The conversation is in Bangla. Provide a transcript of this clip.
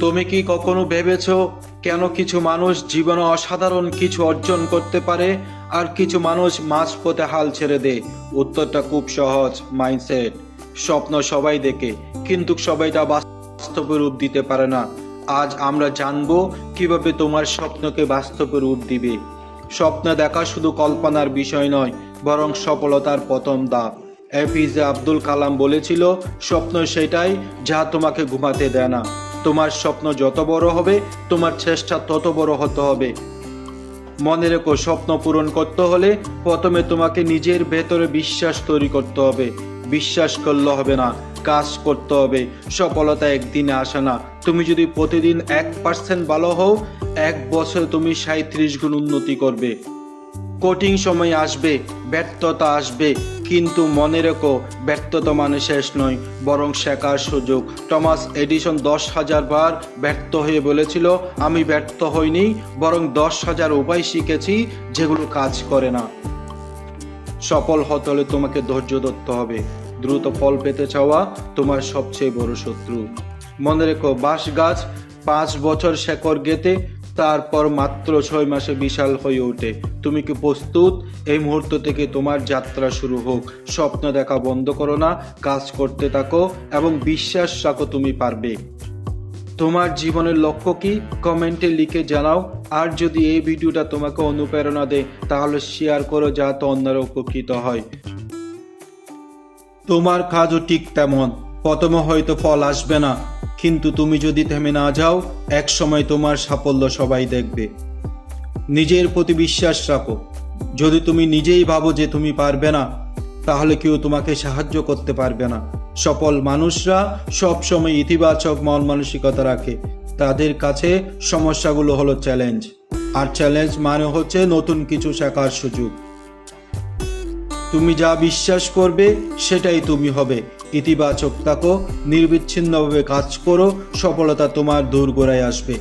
তুমি কি কখনো ভেবেছ কেন কিছু মানুষ জীবনে অসাধারণ কিছু অর্জন করতে পারে আর কিছু মানুষ মাঝপথে হাল ছেড়ে দেয়? উত্তরটা খুব সহজ মাইন্ডসেট স্বপ্ন সবাই দেখে, কিন্তু সবাই তা বাস্তবে রূপ দিতে পারে না। আজ আমরা জানব কীভাবে তোমার স্বপ্নকে বাস্তবে রূপ দিবে। স্বপ্ন দেখা শুধু কল্পনার বিষয় নয়, বরং সফলতার প্রথম ধাপ। এপিজে আব্দুল কালাম বলেছিল, স্বপ্ন সেটাই যা তোমাকে ঘুমাতে দেয় না। তোমার স্বপ্ন যত বড় হবে, তোমার চেষ্টা তত বড় হতে হবে। মনে রেখো, স্বপ্ন পূরণ করতে হলে প্রথমে তোমাকে নিজের ভেতরে বিশ্বাস তৈরি করতে হবে। বিশ্বাস করলে হবে না, কাজ করতে হবে। সফলতা একদিনে আসে না। তুমি যদি প্রতিদিন এক পার্সেন্ট ভালো হও, এক বছর তুমি সাঁত্রিশ গুণ উন্নতি করবে। কঠিন সময় আসবে, ব্যর্থতা আসবে। কিন্তু মনে রেখো, ব্যর্থতা মানে শেষ নয়, বরং শেখার সুযোগ। টমাস এডিসন দশ হাজার বার ব্যর্থ হয়ে বলেছিল, আমি ব্যর্থ হইনি, বরং দশ হাজার উপায় শিখেছি, যেগুলো কাজ করে না। সফল হতে হলে তোমাকে ধৈর্য ধরতে হবে। দ্রুত ফল পেতে চাওয়া তোমার সবচেয়ে বড় শত্রু। মনে রেখো, বাঁশ গাছ পাঁচ বছর শেকড় গেতে তারপর মাত্র ছয় মাসে বিশাল হয়ে ওঠে। তুমি কি প্রস্তুত? এই মুহূর্ত থেকে তোমার যাত্রা শুরু হোক। স্বপ্ন দেখা বন্ধ করো না, কাজ করতে থাকো এবং বিশ্বাস রাখো তুমি পারবে। তোমার জীবনের লক্ষ্য কি? কমেন্টে লিখে জানাও। আর যদি এই ভিডিওটা তোমাকে অনুপ্রেরণা দেয়, তাহলে শেয়ার করো যাতে অন্যরা উপকৃত হয়। তোমার কাজও ঠিক তেমন। প্রথমে হয়তো ফল আসবে না। কিন্তু তুমি যদি থেমে না যাও, এক সময় তোমার সাফল্য সবাই দেখবে। নিজের প্রতি বিশ্বাস রাখো। যদি তুমি নিজেই ভাবো যে তুমি পারবে না, তাহলে কেউ তোমাকে সাহায্য করতে পারবে না। সফল মানুষরা সব সময় ইতিবাচক মন মানসিকতা রাখে। তাদের কাছে সমস্যাগুলো হলো চ্যালেঞ্জ আর চ্যালেঞ্জ মানে হচ্ছে নতুন কিছু শেখার সুযোগ। তুমি যা বিশ্বাস করবে, সেটাই তুমি হবে। ইতিবাচক থাকো, নির্বিচ্ছিন্নভাবে কাজ করো, সফলতা তোমার দূর গোড়ায় আসবে।